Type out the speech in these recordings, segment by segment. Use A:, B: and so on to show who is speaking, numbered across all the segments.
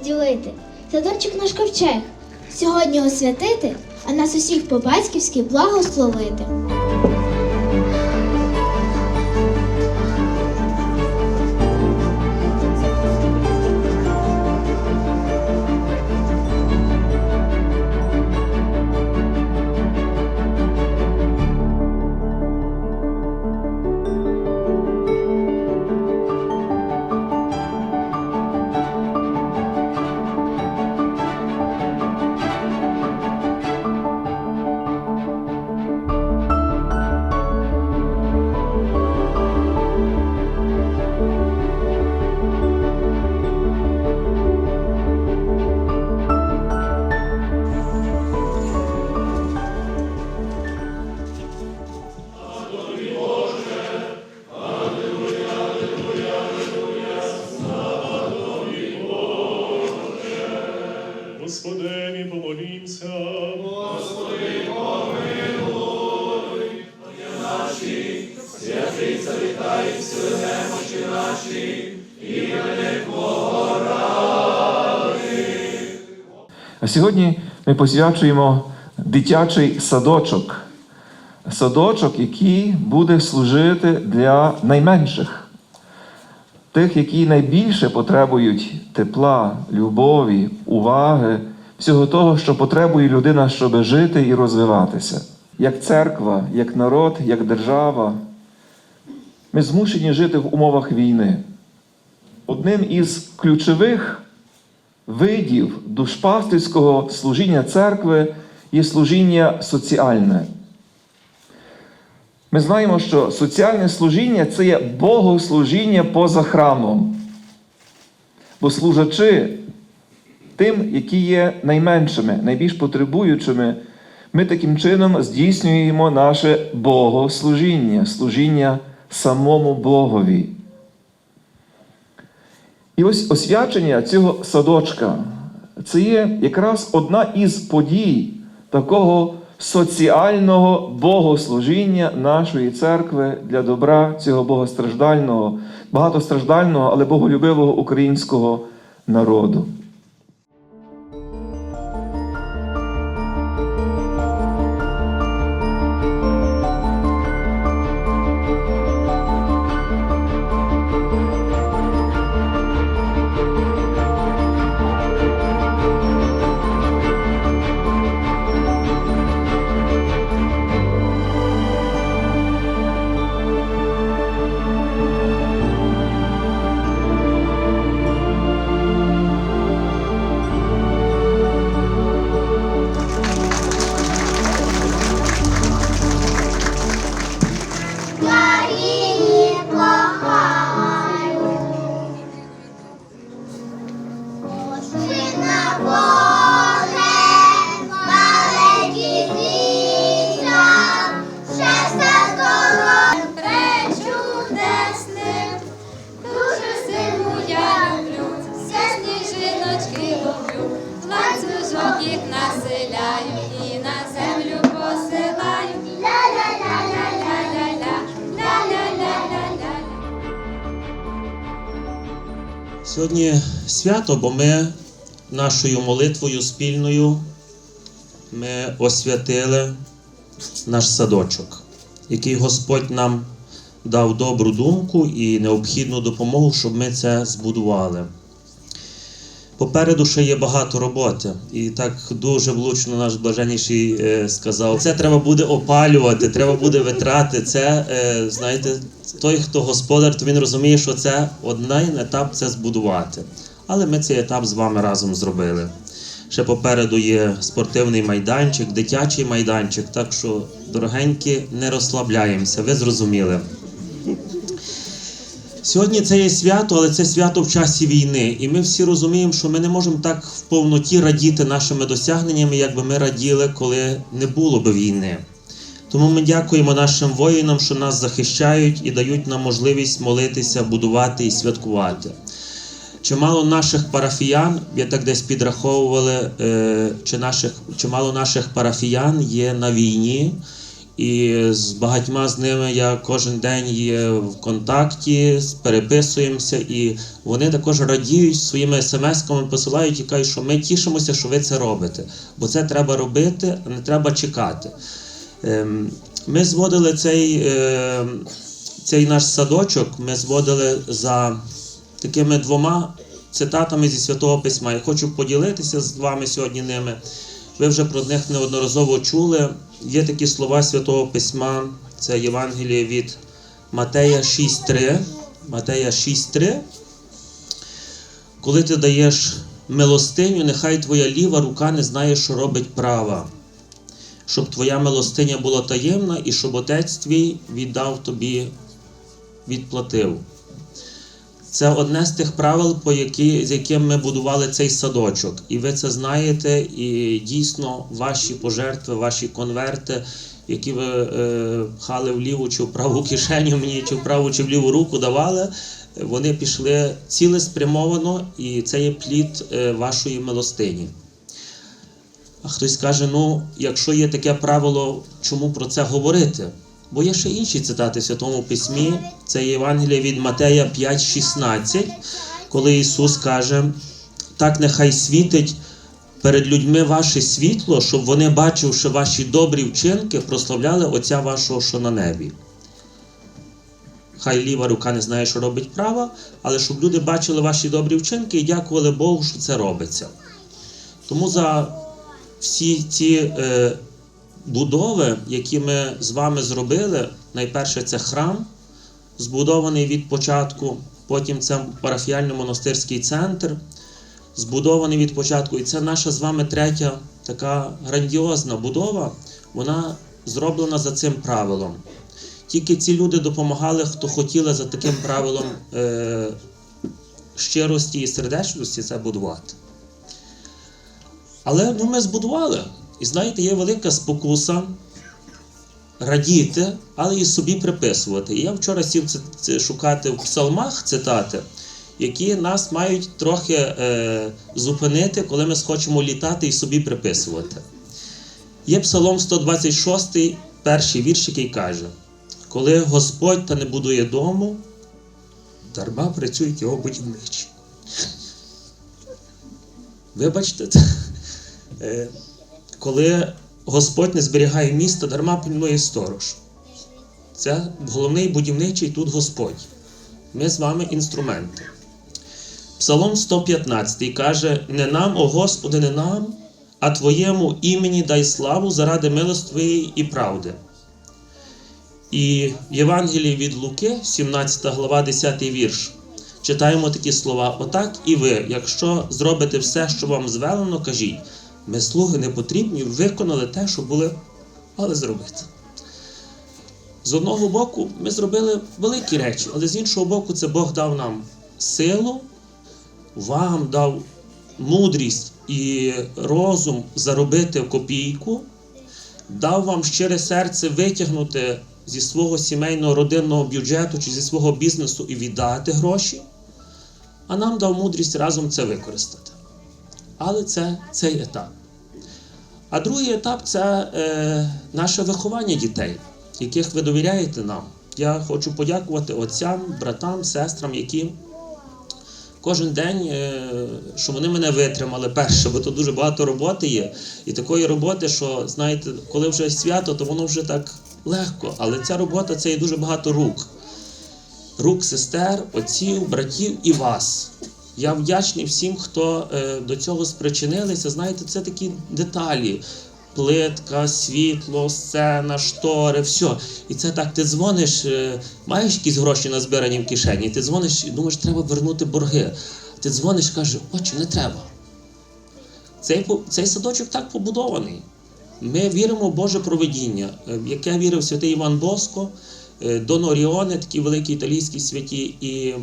A: розділити. Садочок наш ковчег. Сьогодні освятити, а нас усіх по-батьківськи благословити.
B: А сьогодні ми посвячуємо дитячий садочок. Садочок, який буде служити для найменших, тих, які найбільше потребують тепла, любові, уваги, всього того, що потребує людина, щоб жити і розвиватися. Як церква, як народ, як держава, ми змушені жити в умовах війни. Одним із ключових видів душпастерського служіння церкви є служіння соціальне. Ми знаємо, що соціальне служіння це є богослужіння поза храмом. Бо служачи тим, які є найменшими, найбільш потребуючими, ми таким чином здійснюємо наше богослужіння, служіння самому Богові. І ось освячення цього садочка це є якраз одна із подій такого соціального богослужіння нашої церкви для добра цього богостраждального, багатостраждального, але боголюбивого українського народу.
C: Сьогодні свято, бо ми нашою молитвою спільною ми освятили наш садочок, який Господь нам дав добру думку і необхідну допомогу, щоб ми це збудували. Попереду ще є багато роботи, і так дуже влучно наш блаженніший е, сказав: це треба буде опалювати, треба буде витрати. Це е, знаєте, той, хто господар, то він розуміє, що це один етап це збудувати. Але ми цей етап з вами разом зробили. Ще попереду є спортивний майданчик, дитячий майданчик. Так що, дорогенькі, не розслабляємося, ви зрозуміли. Сьогодні це є свято, але це свято в часі війни. І ми всі розуміємо, що ми не можемо так в повноті радіти нашими досягненнями, як би ми раділи, коли не було б війни. Тому ми дякуємо нашим воїнам, що нас захищають і дають нам можливість молитися, будувати і святкувати. Чимало наших парафіян, я так десь підраховували, е, чи наших, чимало наших парафіян є на війні, І з багатьма з ними я кожен день є в контакті, переписуємося, і вони також радіють своїми смс-ками, посилають і кажуть, що ми тішимося, що ви це робите. Бо це треба робити, а не треба чекати. Ем, Ми зводили цей, ем, цей наш садочок, ми зводили за такими двома цитатами зі Святого Письма. Я хочу поділитися з вами сьогодні ними. Ви вже про них неодноразово чули. Є такі слова Святого Письма, це Євангеліє від Матея 6.3. Матея 6.3. Коли ти даєш милостиню, нехай твоя ліва рука не знає, що робить права, щоб твоя милостиня була таємна і щоб отець твій віддав тобі, відплатив. Це одне з тих правил, по які, з яким ми будували цей садочок. І ви це знаєте, і дійсно ваші пожертви, ваші конверти, які ви е, пхали в ліву чи в праву кишеню мені, чи в праву, чи в ліву руку давали, вони пішли цілеспрямовано, і це є плід е, вашої милостині. А хтось каже: ну, якщо є таке правило, чому про це говорити? Бо є ще інші цитати в Святому Письмі. Це Євангелія від Матея 5,16, коли Ісус каже: так нехай світить перед людьми ваше світло, щоб вони, бачивши ваші добрі вчинки, прославляли Отця вашого, що на небі. Хай ліва рука не знає, що робить права, але щоб люди бачили ваші добрі вчинки і дякували Богу, що це робиться. Тому за всі ці е, будови, які ми з вами зробили, найперше це храм, збудований від початку, потім це парафіально-монастирський центр, збудований від початку. І це наша з вами третя така грандіозна будова, вона зроблена за цим правилом. Тільки ці люди допомагали, хто хотіли за таким правилом е, щирості і сердечності це будувати. Але ну, ми збудували. І знаєте, є велика спокуса радіти, але і собі приписувати. І я вчора сів це, шукати в псалмах цитати, які нас мають трохи е, зупинити, коли ми схочемо літати і собі приписувати. Є Псалом 126, перший вірш, який каже: Коли Господь та не будує дому, дарма працюють його будівничі. Вибачте, е, коли Господь не зберігає міста, дарма пильнує сторож. Це головний будівничий тут Господь. Ми з вами інструменти. Псалом 115 каже: Не нам, о Господи, не нам, а Твоєму імені дай славу заради милості Твоєї і правди. І в Євангелії від Луки, 17 глава, 10 вірш, читаємо такі слова: Отак і ви, якщо зробите все, що вам звелено, кажіть, ми слуги не потрібні, виконали те, що були, але зробити. З одного боку, ми зробили великі речі, але з іншого боку, це Бог дав нам силу, вам дав мудрість і розум заробити копійку, дав вам щире серце витягнути зі свого сімейного родинного бюджету чи зі свого бізнесу і віддати гроші, а нам дав мудрість разом це використати. Але це цей етап. А другий етап це е, наше виховання дітей, яких ви довіряєте нам. Я хочу подякувати отцям, братам, сестрам, які кожен день, е, що вони мене витримали перше, бо тут дуже багато роботи є. І такої роботи, що знаєте, коли вже свято, то воно вже так легко. Але ця робота це є дуже багато рук. Рук сестер, отців, братів і вас. Я вдячний всім, хто е, до цього спричинилися. Знаєте, це такі деталі. Плитка, світло, сцена, штори, все. І це так, ти дзвониш, е, маєш якісь гроші назбирані в кишені, ти дзвониш і думаєш, треба вернути борги. Ти дзвониш і кажеш, отче, не треба. Цей, цей садочок так побудований. Ми віримо в Боже провидіння, е, в яке вірив святий Іван Боско, Дон Оріоне, такі великі італійські святі, і,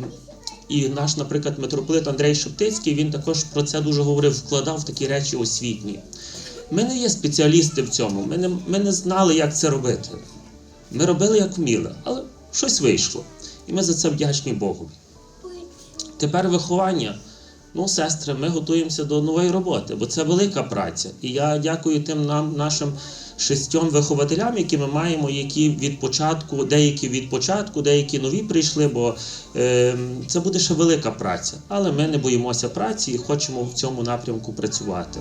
C: і наш, наприклад, митрополит Андрей Шептицький, він також про це дуже говорив, вкладав в такі речі освітні. Ми не є спеціалісти в цьому, ми не, ми не знали, як це робити. Ми робили, як вміли, але щось вийшло. І ми за це вдячні Богу. Тепер виховання. Ну, сестри, ми готуємося до нової роботи, бо це велика праця. І я дякую тим нам, нашим шістьом вихователям, які ми маємо, які від початку, деякі від початку, деякі нові прийшли, бо е, це буде ще велика праця. Але ми не боїмося праці і хочемо в цьому напрямку працювати.